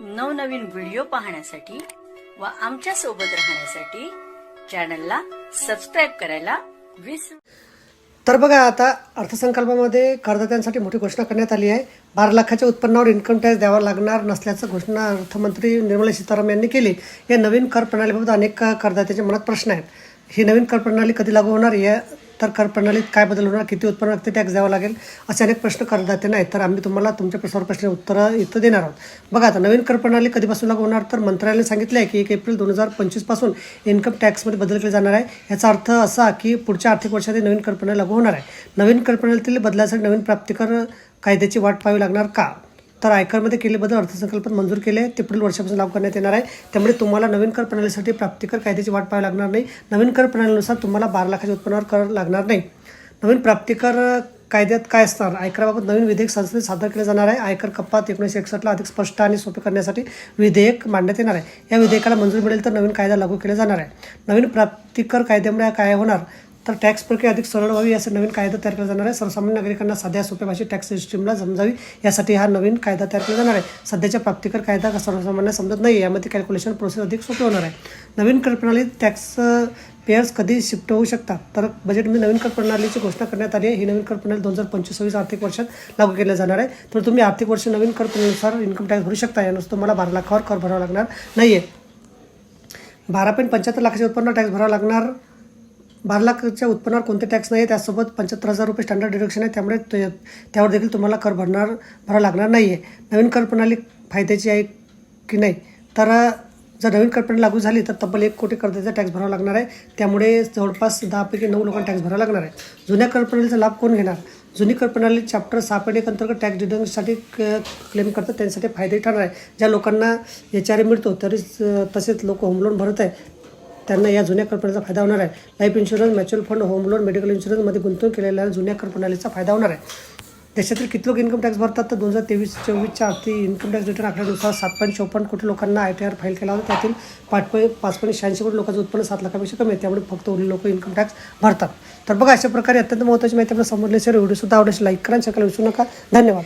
नवनवीन व्हिडिओ पाहण्यासाठी व आमच्यासोबत राहण्यासाठी चॅनलला सबस्क्राईब करायला विसरू तर बघा आता अर्थसंकल्पामध्ये करदात्यांसाठी मोठी घोषणा करण्यात आली आहे. बारा लाखाच्या उत्पन्नावर इन्कम टॅक्स द्यावा लागणार नसल्याचं घोषणा अर्थमंत्री निर्मला सीतारामन यांनी केली. या नवीन कर प्रणालीबाबत अनेक करदात्यांच्या मनात प्रश्न आहेत. ही नवीन कर प्रणाली कधी लागू होणार या तर कर प्रणालीत काय बदल होणार किती उत्पन्न किती टॅक्स द्यावा लागेल असे अनेक प्रश्न करदाते नाही तर आम्ही तुम्हाला तुमच्या सर्व प्रश्न उत्तरं इथं देणार आहोत. बघा आता नवीन कर प्रणाली कधीपासून लागू होणार? तर मंत्रालयाने सांगितलं आहे की एक एप्रिल दोन हजार पंचवीसपासून इन्कम टॅक्समध्ये बदल केले जाणार आहे. याचा अर्थ असा की पुढच्या आर्थिक वर्षात नवीन कर प्रणाली लागू होणार आहे. नवीन कर प्रणालीतील बदलासाठी नवीन प्राप्तिकर कायद्याची वाट पाहावी लागणार का? तर आयकरमध्ये केले बदल अर्थसंकल्पात मंजूर केले. ते पुढील वर्षापासून लागू करण्यात येणार आहे. त्यामुळे तुम्हाला नवीन कर प्रणालीसाठी प्राप्तिकर कायद्याची वाट पाहावी लागणार नाही. नवीन कर प्रणालीनुसार तुम्हाला बारा लाखाच्या उत्पन्नावर कर लागणार नाही. नवीन प्राप्तिकर कायद्यात काय असणार? आयकराबाबत नवीन विधेयक संसदेत सादर केले जाणार आहे. आयकर कपात एकोणीसशे एकसष्टला अधिक स्पष्ट आणि सोपे करण्यासाठी विधेयक मांडण्यात येणार आहे. या विधेयकाला मंजुरी मिळेल तर नवीन कायदा लागू केला जाणार आहे. नवीन प्राप्तिकर कायद्यामुळे काय होणार? तर टॅक्स प्रक्रिया अधिक सरळ व्हावी यासाठी नवीन कायदा तयार केला जाणार आहे. सर्वसामान्य नागरिकांना साध्या सोप्या भाषेत टॅक्स सिस्टीमला समजावी. यासाठी हा नवीन कायदा तयार केला जाणार आहे. सध्याच्या प्राप्तिकर कायदा सर्वसामान्य समजत नाही यामध्ये कॅल्क्युलेशन प्रोसेस अधिक सोपी होणार आहे. नवीन कर प्रणालीत टॅक्स पेअर्स कधी शिफ्ट होऊ शकतात? तर बजेटमध्ये नवीन कर प्रणालीची घोषणा करण्यात आली आहे. ही नवीन कर प्रणाली दोन हजार पंचवीस सव्वीस आर्थिक वर्षात लागू केली जाणार आहे. तर तुम्ही आर्थिक वर्ष नवीन कर प्रणालीनुसार इन्कम टॅक्स भरू शकता. यानुसार तुम्हाला बारा लाखावर कर भरावा लागणार नाही आहे बारा पॉईंट पंच्याहत्तर लाखाचे उत्पन्न टॅक्स भरावा लागणार. बारा लाखच्या उत्पन्नावर कोणते टॅक्स नाही आहे त्यासोबत पंच्याहत्तर हजार रुपये स्टँडर्ड डिडक्शन आहे त्यामुळे त्यावर देखील तुम्हाला कर भरणार भरावा लागणार नाही आहे नवीन कर प्रणाली फायद्याची आहे की नाही? तर जर नवीन कर प्रणाली लागू झाली तर तब्बल एक कोटी करदात्याचा टॅक्स भरावा लागणार आहे. त्यामुळे जवळपास दहापैकी नऊ लोकांना टॅक्स भरावा लागणार आहे. जुन्या कर प्रणालीचा लाभ कोण घेणार? जुनी कर प्रणाली चॅप्टर सहा एक अंतर्गत टॅक्स डिडक्शनसाठी क्लेम करतात त्यांच्यासाठी फायदे ठरणार आहे. ज्या लोकांना एच आर ए मिळतो तरीच तसेच लोक होम लोन भरत आहे त्यांना या जुन्या कर फायदा होणार आहे. Life insurance mutual fund home loan medical इन्शुरन्समध्ये गुंतवणूक केलेल्या जुन्या करप्रणालीचा फायदा होणार आहे. देशातील किती लोक इन्कम टॅक्स भरतात तर दोन हजार तेवीस चोवीसच्या आर्थिक इन्कम टॅक्स रिटर्न आकड्यानुसार सात पॉईंट चौपन्न कोटी लोकांना आय टी आर फाईल केला होता. त्यातील पाच पॉईंट पाच पॉईंट शहाऐंशी कोटी लोकांचं उत्पन्न सात लाखापेक्षा कमी आहे. त्यामुळे फक्त उरले लोक इन्कम टॅक्स भरतात. तर बघा अशा प्रकारे अत्यंत महत्त्वाची माहिती आपल्याला समजली सर व्हिडिओसुद्धा आवडेल लाईक करा आणि विसरू नका. धन्यवाद.